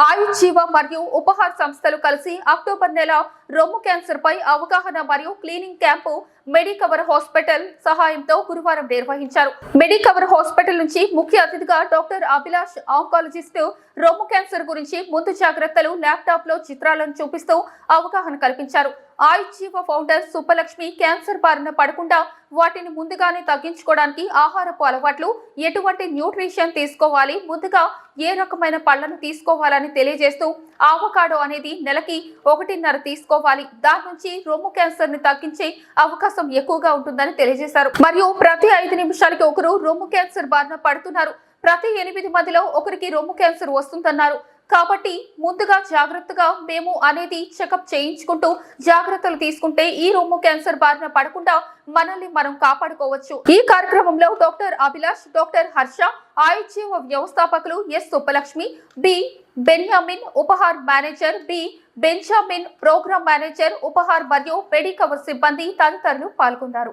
ఆయుష్ జీవ మరియు ఉపహార్ సంస్థలు కలిసి అక్టోబర్ నెల రొమ్ము క్యాన్సర్ పై అవగాహన మరియు క్లీనింగ్ క్యాంపు మెడికవర్ హాస్పిటల్ సహాయంతో గురువారం నిర్వహించారు. మెడికవర్ హాస్పిటల్ నుంచి ముఖ్య అతిథిగా డాక్టర్ అభిలాష్ ఆంకాలజిస్ట్ రొమ్ము క్యాన్సర్ గురించి ముందు జాగ్రత్తలు ల్యాప్టాప్లో చిత్రాలను చూపిస్తూ అవగాహన కల్పించారు. ఆయుజీవ జీవ ఫౌండర్ సుబ్బలక్ష్మి క్యాన్సర్ బారిన పడకుండా వాటిని ముందుగానే తగ్గించుకోవడానికి ఆహారపు అలవాట్లు ఎటువంటి న్యూట్రిషన్ తీసుకోవాలి ముందుగా ఏ రకమైన పళ్ళను తీసుకోవాలని తెలియజేస్తూ ఆవకాడో అనేది నెలకి ఒకటిన్నర తీసుకోవాలి. దాని నుంచి రొమ్ము క్యాన్సర్ని తగ్గించే అవకాశం ఎక్కువగా ఉంటుందని తెలియజేశారు. మరియు ప్రతి ఐదు నిమిషాలకి ఒకరు రొమ్ము క్యాన్సర్ బారిన పడుతున్నారు. ప్రతి ఎనిమిది మందిలో ఒకరికి రొమ్ము క్యాన్సర్ వస్తుందన్నారు. కాబట్టి ముందుగా జాగ్రత్తగా మేము అనేది చెకప్ చేయించుకుంటూ జాగ్రత్తలు తీసుకుంటే ఈ రొమ్ము క్యాన్సర్ బారిన పడకుండా మనల్ని మనం కాపాడుకోవచ్చు. ఈ కార్యక్రమంలో డాక్టర్ అభిలాష్ డాక్టర్ హర్ష ఆయుష్య వ్యవస్థాపకులు S Subbalakshmi B Benjamin Upahar manager B Benjamin program manager Upahar మరియు మెడికవర్ సిబ్బంది తదితరులు పాల్గొన్నారు.